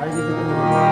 Haydi.